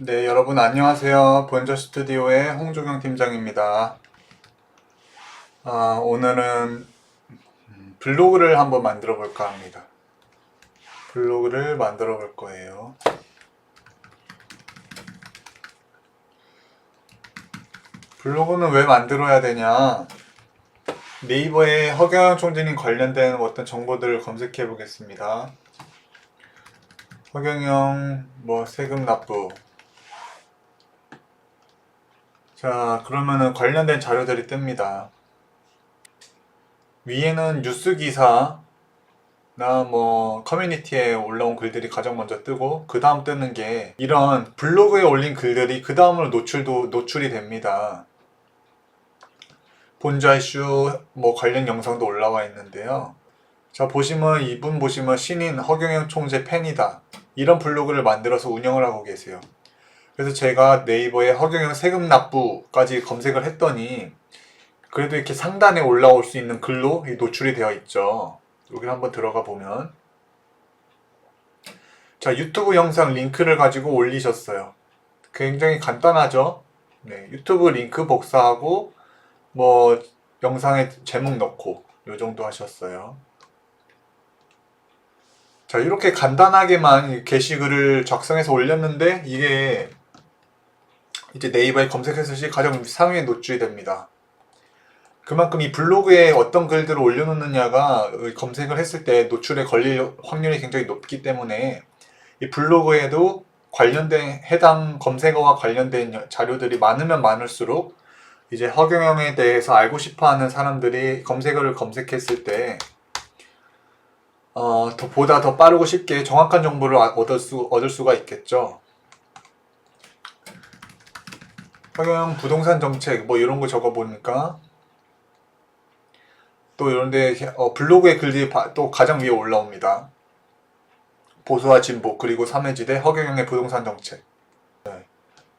네, 여러분 안녕하세요. 본저 스튜디오의 홍조경 팀장입니다. 아, 오늘은 음, 블로그를 한번 만들어 볼까 합니다. 블로그를 만들어 볼 거예요. 블로그는 왜 만들어야 되냐? 네이버에 허경영 총재님 관련된 어떤 정보들을 검색해 보겠습니다. 허경영 뭐 세금 납부. 자 그러면은 관련된 자료들이 뜹니다. 위에는 뉴스 기사 나 뭐 커뮤니티에 올라온 글들이 가장 먼저 뜨고 그 다음 뜨는 게 이런 블로그에 올린 글들이 그 다음으로 노출도 노출이 됩니다 본자 이슈 뭐 관련 영상도 올라와 있는데요 자 보시면 이분 보시면 신인 허경영 총재 팬이다 이런 블로그를 만들어서 운영을 하고 계세요. 그래서 제가 네이버에 허경영 세금 납부까지 검색을 했더니 그래도 이렇게 상단에 올라올 수 있는 글로 이 노출이 되어 있죠. 여기 한번 들어가 보면 자 유튜브 영상 링크를 가지고 올리셨어요. 굉장히 간단하죠. 네, 유튜브 링크 복사하고 뭐 영상에 제목 넣고 요 정도 하셨어요. 자, 이렇게 간단하게만 이 게시글을 작성해서 올렸는데 이게 이제 네이버에 검색했을 시 가장 상위에 노출이 됩니다. 그만큼 이 블로그에 어떤 글들을 올려놓느냐가 검색을 했을 때 노출에 걸릴 확률이 굉장히 높기 때문에 이 블로그에도 관련된 해당 검색어와 관련된 자료들이 많으면 많을수록 이제 허경영에 대해서 알고 싶어 하는 사람들이 검색어를 검색했을 때 어, 더, 보다 더 빠르고 쉽게 정확한 정보를 아- 얻을, 수, 얻을 수가 있겠죠. 허경 부동산 정책 뭐 이런 거 적어 보니까 또 이런데 어, 블로그의 글들이 바- 또 가장 위에 올라옵니다. 보수와 진보 그리고 삼해지대 허경영의 부동산 정책.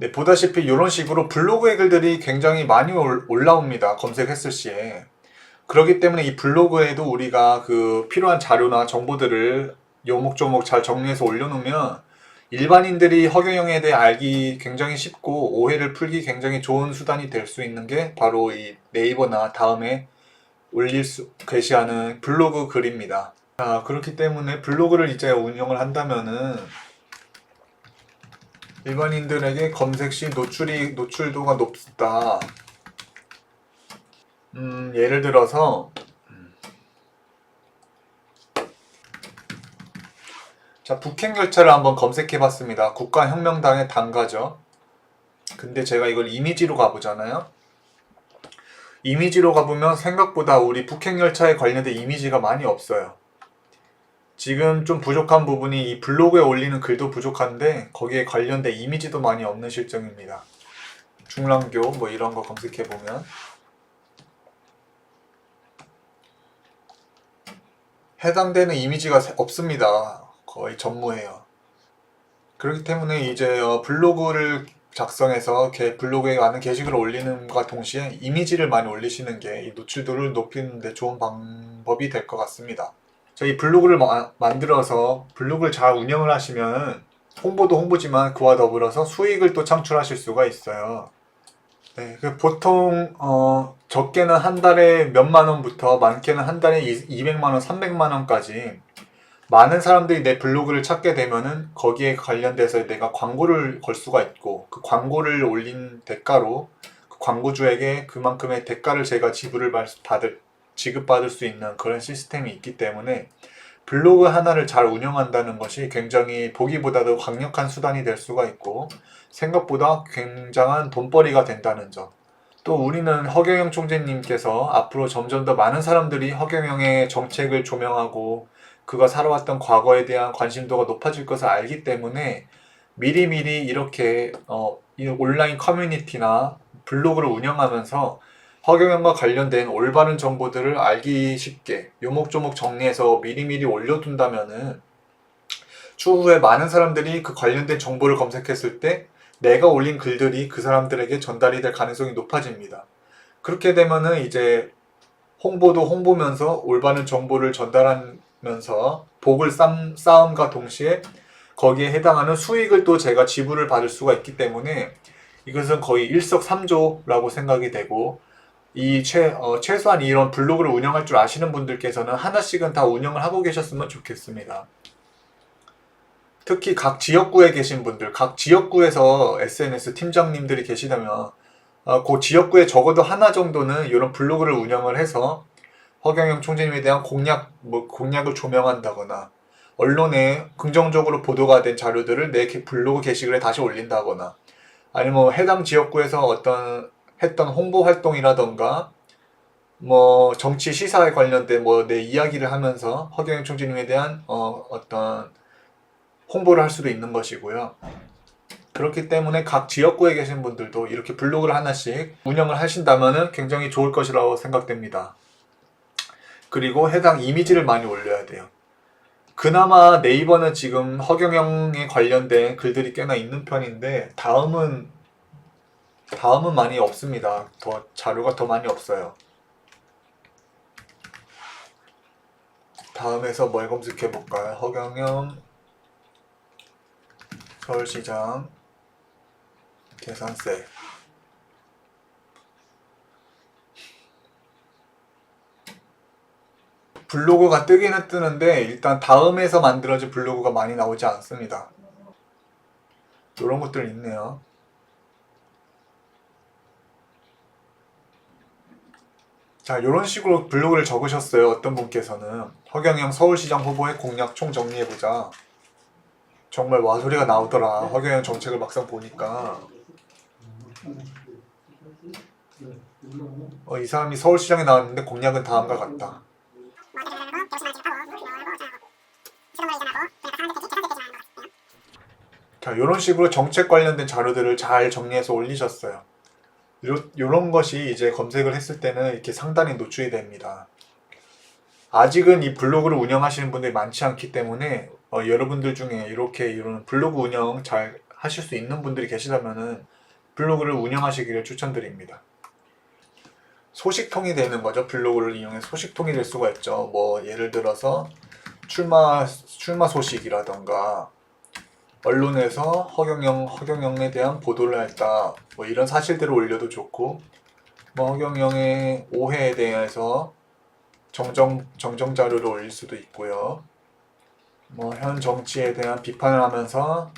네. 네, 보다시피 이런 식으로 블로그의 글들이 굉장히 많이 올- 올라옵니다. 검색했을 시에. 그렇기 때문에 이 블로그에도 우리가 그 필요한 자료나 정보들을 요목조목 잘 정리해서 올려놓으면 일반인들이 허경영에 대해 알기 굉장히 쉽고 오해를 풀기 굉장히 좋은 수단이 될 수 있는 게 바로 이 네이버나 다음에 올릴 수 게시하는 블로그 글입니다. 자, 그렇기 때문에 블로그를 이제 운영을 한다면은 일반인들에게 검색 시 노출이 노출도가 높다. 음, 예를 들어서 자, 북행 열차를 한번 검색해 봤습니다. 국가혁명당의 당가죠. 근데 제가 이걸 이미지로 가보잖아요. 이미지로 가보면 생각보다 우리 북행 열차에 관련된 이미지가 많이 없어요. 지금 좀 부족한 부분이 이 블로그에 올리는 글도 부족한데 거기에 관련된 이미지도 많이 없는 실정입니다. 중랑교 뭐 이런 거 검색해 보면 해당되는 이미지가 세- 없습니다. 거의 전무해요. 그렇기 때문에 이제 어, 블로그를 작성해서 블로그에 많은 게시글을 올리는과 동시에 이미지를 많이 올리시는 게이 노출도를 높이는 데 좋은 방법이 될 것 같습니다. 저희 블로그를 마- 만들어서 블로그를 잘 운영을 하시면 홍보도 홍보지만 그와 더불어서 수익을 또 창출하실 수가 있어요. 네, 그 보통 어, 적게는 한 달에 몇만 원부터 많게는 한 달에 200만 원, 300만 원까지 많은 사람들이 내 블로그를 찾게 되면은 거기에 관련돼서 내가 광고를 걸 수가 있고 그 광고를 올린 대가로 그 광고주에게 그만큼의 대가를 제가 지불을 받- 받을 지급받을 수 있는 그런 시스템이 있기 때문에 블로그 하나를 잘 운영한다는 것이 굉장히 보기보다도 강력한 수단이 될 수가 있고 생각보다 굉장한 돈벌이가 된다는 점. 또 우리는 허경영 총재님께서 앞으로 점점 더 많은 사람들이 허경영의 정책을 조명하고 그가 살아왔던 과거에 대한 관심도가 높아질 것을 알기 때문에 미리미리 이렇게 어, 이 온라인 커뮤니티나 블로그를 운영하면서 허경영과 관련된 올바른 정보들을 알기 쉽게 요목조목 정리해서 미리미리 올려둔다면은 추후에 많은 사람들이 그 관련된 정보를 검색했을 때 내가 올린 글들이 그 사람들에게 전달이 될 가능성이 높아집니다. 그렇게 되면은 이제 홍보도 홍보면서 올바른 정보를 전달하면서 복을 쌓, 쌓음과 동시에 거기에 해당하는 수익을 또 제가 지불을 받을 수가 있기 때문에 이것은 거의 일석삼조라고 생각이 되고 이 최, 어, 최소한 이런 블로그를 운영할 줄 아시는 분들께서는 하나씩은 다 운영을 하고 계셨으면 좋겠습니다. 특히 각 지역구에 계신 분들, 각 지역구에서 SNS 팀장님들이 계시다면 어, 그 지역구에 적어도 하나 정도는 이런 블로그를 운영을 해서 허경영 총재님에 대한 공약, 뭐 공약을 조명한다거나 언론에 긍정적으로 보도가 된 자료들을 내 게- 블로그 게시글에 다시 올린다거나 아니면 뭐 해당 지역구에서 어떤 했던 홍보 활동이라던가 뭐 정치 시사에 관련된 뭐 내 이야기를 하면서 허경영 총재님에 대한 어, 어떤 홍보를 할 수도 있는 것이고요. 그렇기 때문에 각 지역구에 계신 분들도 이렇게 블로그를 하나씩 운영을 하신다면 굉장히 좋을 것이라고 생각됩니다. 그리고 해당 이미지를 많이 올려야 돼요. 그나마 네이버는 지금 허경영에 관련된 글들이 꽤나 있는 편인데 다음은 다음은 많이 없습니다. 더 자료가 더 많이 없어요. 다음에서 뭘 검색해 볼까요? 허경영 서울시장 계산세 블로그가 뜨기는 뜨는데 일단 다음에서 만들어진 블로그가 많이 나오지 않습니다. 이런 것들 있네요. 자, 이런 식으로 블로그를 적으셨어요. 어떤 분께서는 허경영 서울시장 후보의 공약 총 정리해보자. 정말 와소리가 나오더라. 허경영 정책을 막상 보니까. 어, 이 사람이 서울시장에 나왔는데 공약은 다음과 같다. 자, 이런 식으로 정책 관련된 자료들을 잘 정리해서 올리셨어요. 요, 요런 것이 이제 검색을 했을 때는 이렇게 상단에 노출이 됩니다. 아직은 이 블로그를 운영하시는 분들이 많지 않기 때문에 어, 여러분들 중에 이렇게 이런 블로그 운영 잘 하실 수 있는 분들이 계시다면은 블로그를 운영하시기를 추천드립니다. 소식통이 되는 거죠. 블로그를 이용해 소식통이 될 수가 있죠. 뭐 예를 들어서 출마 출마 소식이라던가 언론에서 허경영 허경영에 대한 보도를 했다. 뭐 이런 사실들을 올려도 좋고 뭐 허경영의 오해에 대해서 정정 정정 자료를 올릴 수도 있고요. 뭐 현 정치에 대한 비판을 하면서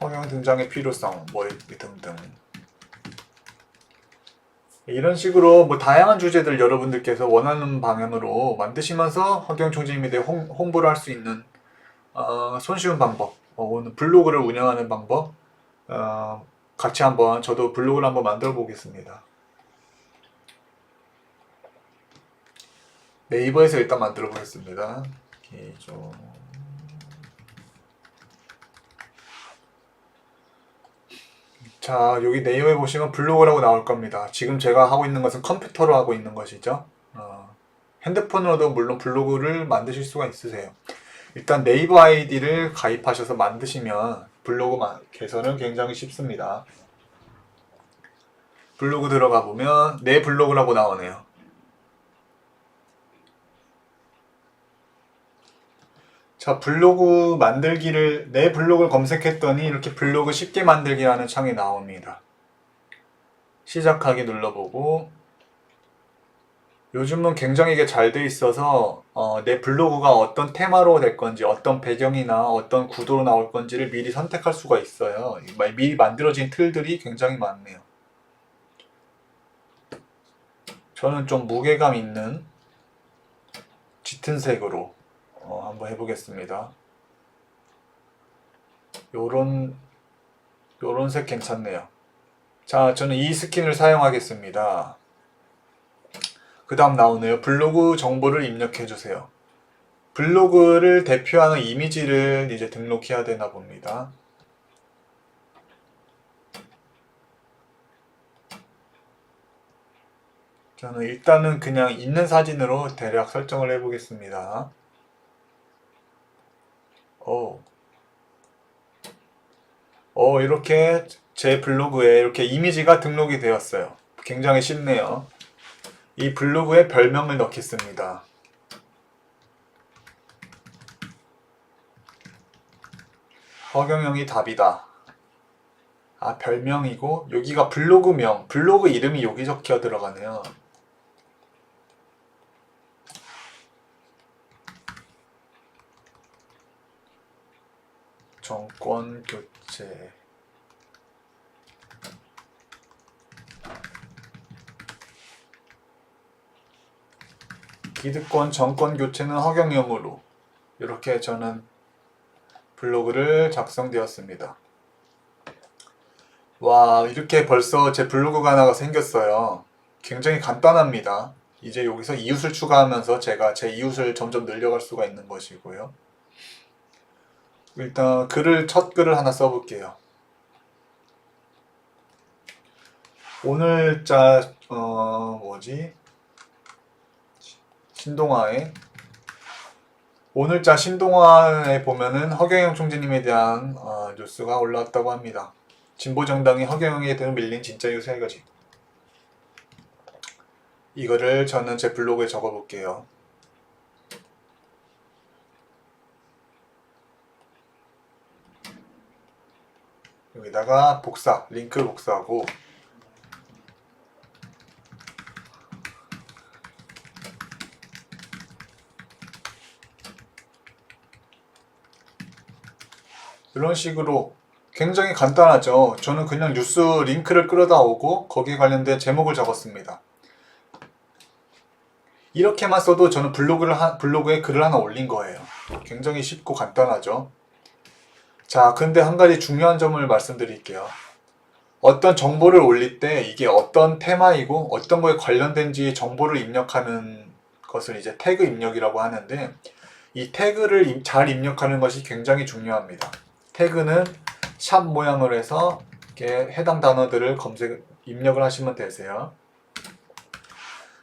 허경 등장의 필요성 뭐 등등 이런 식으로 뭐 다양한 주제들 여러분들께서 원하는 방향으로 만드시면서 허경 총재님에 대해 홍, 홍보를 할 수 있는 어, 손쉬운 방법, 어, 오늘 블로그를 운영하는 방법 어, 같이 한번 저도 블로그를 한번 만들어 보겠습니다. 네이버에서 일단 만들어 보겠습니다. 기존 자, 여기 네이버에 보시면 블로그라고 나올 겁니다. 지금 제가 하고 있는 것은 컴퓨터로 하고 있는 것이죠. 어, 핸드폰으로도 물론 블로그를 만드실 수가 있으세요. 일단 네이버 아이디를 가입하셔서 만드시면 블로그 마- 개설은 굉장히 쉽습니다. 블로그 들어가 보면 내 블로그라고 나오네요. 자, 블로그 만들기를, 내 블로그를 검색했더니 이렇게 블로그 쉽게 만들기라는 창이 나옵니다. 시작하기 눌러보고, 요즘은 굉장히 이게 잘 돼 있어서, 어, 내 블로그가 어떤 테마로 될 건지, 어떤 배경이나 어떤 구도로 나올 건지를 미리 선택할 수가 있어요. 미리 만들어진 틀들이 굉장히 많네요. 저는 좀 무게감 있는 짙은 색으로 어, 한번 해보겠습니다. 요런 요런 색 괜찮네요. 자, 저는 이 스킨을 사용하겠습니다. 그 다음 나오네요. 블로그 정보를 입력해 주세요. 블로그를 대표하는 이미지를 이제 등록해야 되나 봅니다. 저는 일단은 그냥 있는 사진으로 대략 설정을 해보겠습니다. 오. 어, 이렇게 제 블로그에 이렇게 이미지가 등록이 되었어요. 굉장히 쉽네요. 이 블로그에 별명을 넣겠습니다. 허경영이 답이다. 아, 별명이고, 여기가 블로그명, 블로그 이름이 여기 적혀 들어가네요. 정권 교체. 기득권 정권 교체는 허경영으로 이렇게 저는 블로그를 작성되었습니다. 와, 이렇게 벌써 제 블로그가 하나가 생겼어요. 굉장히 간단합니다. 이제 여기서 이웃을 추가하면서 제가 제 이웃을 점점 늘려갈 수가 있는 것이고요. 일단 글을 첫 글을 하나 써볼게요. 오늘 자 어 뭐지? 신동아의 오늘자 신동아에 보면은 허경영 총재님에 대한 어, 뉴스가 올라왔다고 합니다. 진보 정당이 허경영에 대해 밀린 진짜 이유 세 가지. 이거를 저는 제 블로그에 적어볼게요. 여기다가 복사, 링크 복사하고 이런 식으로 굉장히 간단하죠. 저는 그냥 뉴스 링크를 끌어다 오고 거기에 관련된 제목을 적었습니다. 이렇게만 써도 저는 블로그를 하- 블로그에 글을 하나 올린 거예요. 굉장히 쉽고 간단하죠. 자, 근데 한 가지 중요한 점을 말씀드릴게요. 어떤 정보를 올릴 때 이게 어떤 테마이고 어떤 거에 관련된지 정보를 입력하는 것을 이제 태그 입력이라고 하는데 이 태그를 입- 잘 입력하는 것이 굉장히 중요합니다. 태그는 샵 모양으로 해서 이렇게 해당 단어들을 검색 입력을 하시면 되세요.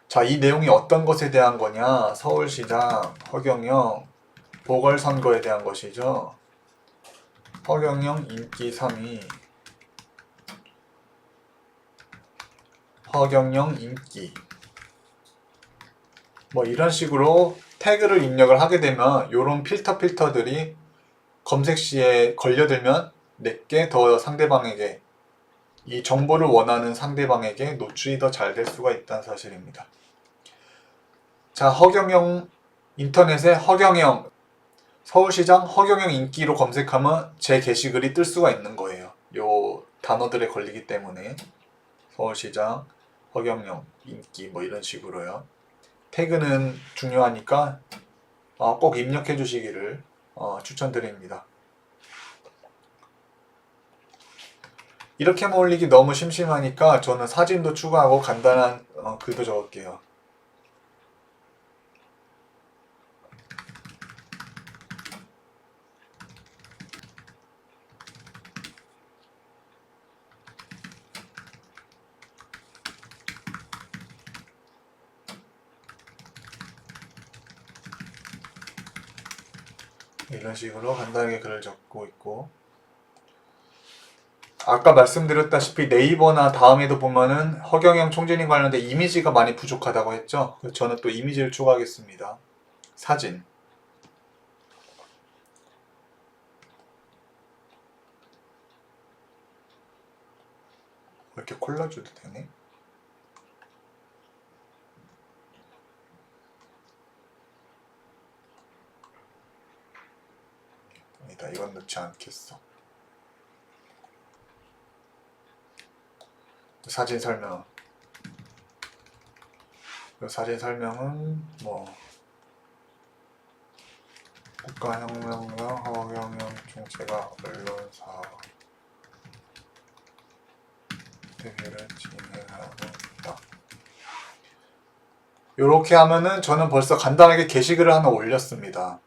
자, 이 내용이 어떤 것에 대한 거냐? 서울시장 허경영 보궐선거에 대한 것이죠. 허경영 인기 3위. 허경영 인기. 뭐 이런 식으로 태그를 입력을 하게 되면 이런 필터 필터들이 검색 시에 걸려들면 내게 더 상대방에게 이 정보를 원하는 상대방에게 노출이 더 잘 될 수가 있다는 사실입니다. 자, 허경영 인터넷에 허경영 서울시장 허경영 인기로 검색하면 제 게시글이 뜰 수가 있는 거예요. 요 단어들에 걸리기 때문에 서울시장 허경영 인기 뭐 이런 식으로요. 태그는 중요하니까 어, 꼭 입력해 주시기를 어, 추천드립니다. 이렇게만 올리기 너무 심심하니까 저는 사진도 추가하고 간단한 어, 글도 적을게요. 이런 식으로 간단하게 글을 적고 있고 아까 말씀드렸다시피 네이버나 다음에도 보면은 허경영 총재님 관련된 이미지가 많이 부족하다고 했죠. 저는 또 이미지를 추가하겠습니다. 사진. 이렇게 콜라주도 되네. 아니다, 이건 넣지 않겠어. 사진 설명. 그 사진 설명은 뭐 국가혁명과 허경영 총재가 언론사 대회를 진행하고 있다. 이렇게 하면은 저는 벌써 간단하게 게시글을 하나 올렸습니다.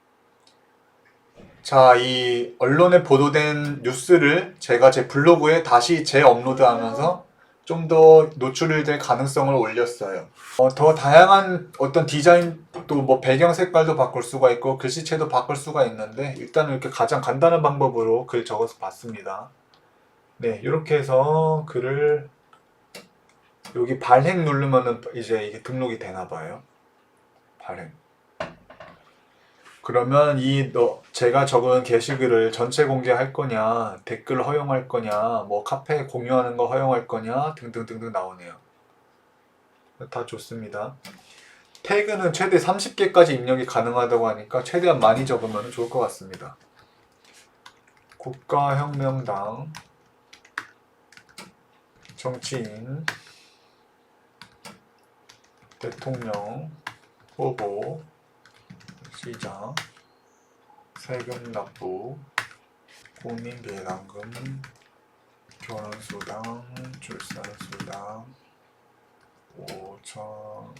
자, 이 언론에 보도된 뉴스를 제가 제 블로그에 다시 재업로드하면서 좀 더 노출이 될 가능성을 올렸어요. 어, 더 다양한 어떤 디자인 또 뭐 배경 색깔도 바꿀 수가 있고 글씨체도 바꿀 수가 있는데 일단은 이렇게 가장 간단한 방법으로 글 적어서 봤습니다. 네, 이렇게 해서 글을 여기 발행 누르면은 이제 이게 등록이 되나 봐요. 발행. 그러면 이 너, 제가 적은 게시글을 전체 공개할 거냐, 댓글 허용할 거냐, 뭐 카페 공유하는 거 허용할 거냐 등등등등 나오네요. 다 좋습니다. 태그는 최대 30개까지 입력이 가능하다고 하니까 최대한 많이 적으면 좋을 것 같습니다. 국가혁명당 정치인 대통령 후보 시장 세금 납부 국민배당금 결혼수당 출산수당 5천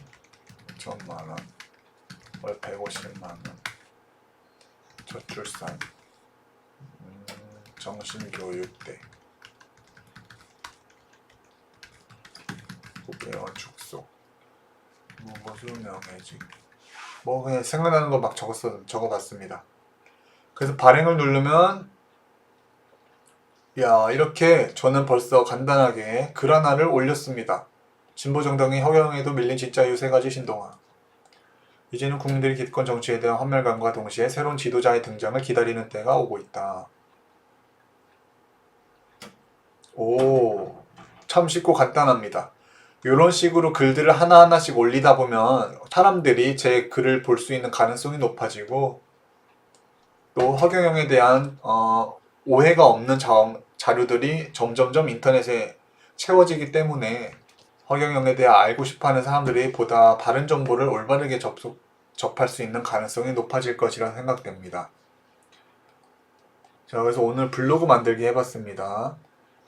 5천만 원, 월 150만 원, 저출산, 음, 정신교육대, 국회의원 축소, 무보수 명예직, 뭐 그냥 생각나는 거 막 적었어 적어봤습니다. 그래서 발행을 누르면 야 이렇게 저는 벌써 간단하게 글 하나를 올렸습니다. 진보 정당이 허경영에도 밀린 진짜 이유 세 가지 신동아. 이제는 국민들이 기득권 정치에 대한 환멸감과 동시에 새로운 지도자의 등장을 기다리는 때가 오고 있다. 오, 참 쉽고 간단합니다. 이런 식으로 글들을 하나하나씩 올리다 보면 사람들이 제 글을 볼 수 있는 가능성이 높아지고 또 허경영에 대한 어, 오해가 없는 자, 자료들이 점점점 인터넷에 채워지기 때문에 허경영에 대해 알고 싶어하는 사람들이 보다 바른 정보를 올바르게 접속, 접할 수 있는 가능성이 높아질 것이라 생각됩니다. 자, 그래서 오늘 블로그 만들기 해봤습니다.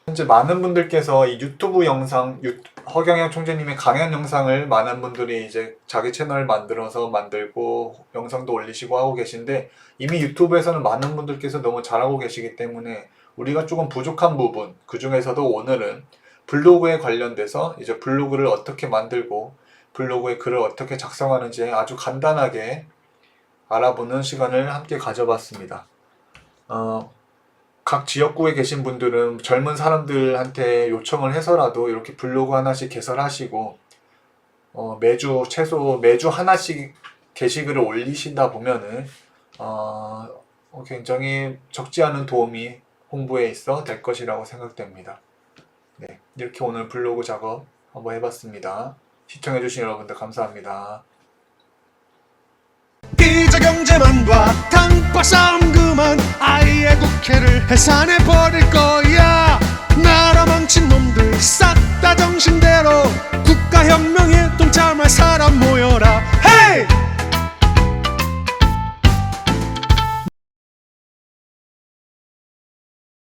현재 많은 분들께서 이 유튜브 영상, 유- 허경영 총재님의 강연 영상을 많은 분들이 이제 자기 채널을 만들어서 만들고 영상도 올리시고 하고 계신데 이미 유튜브에서는 많은 분들께서 너무 잘하고 계시기 때문에 우리가 조금 부족한 부분, 그 중에서도 오늘은 블로그에 관련돼서 이제 블로그를 어떻게 만들고 블로그에 글을 어떻게 작성하는지 아주 간단하게 알아보는 시간을 함께 가져봤습니다. 어, 각 지역구에 계신 분들은 젊은 사람들한테 요청을 해서라도 이렇게 블로그 하나씩 개설하시고 어, 매주 최소 매주 하나씩 게시글을 올리신다 보면은 어, 어, 굉장히 적지 않은 도움이 홍보에 있어 될 것이라고 생각됩니다. 네, 이렇게 오늘 블로그 작업 한번 해봤습니다. 시청해주신 여러분들 감사합니다. 흑자 경제만과 당파 싸움 그만 아예 국회를 해산해 버릴 거야 나라 망친 놈들 싹 다 정신대로 국가혁명에 동참할 사람 모여라 헤이!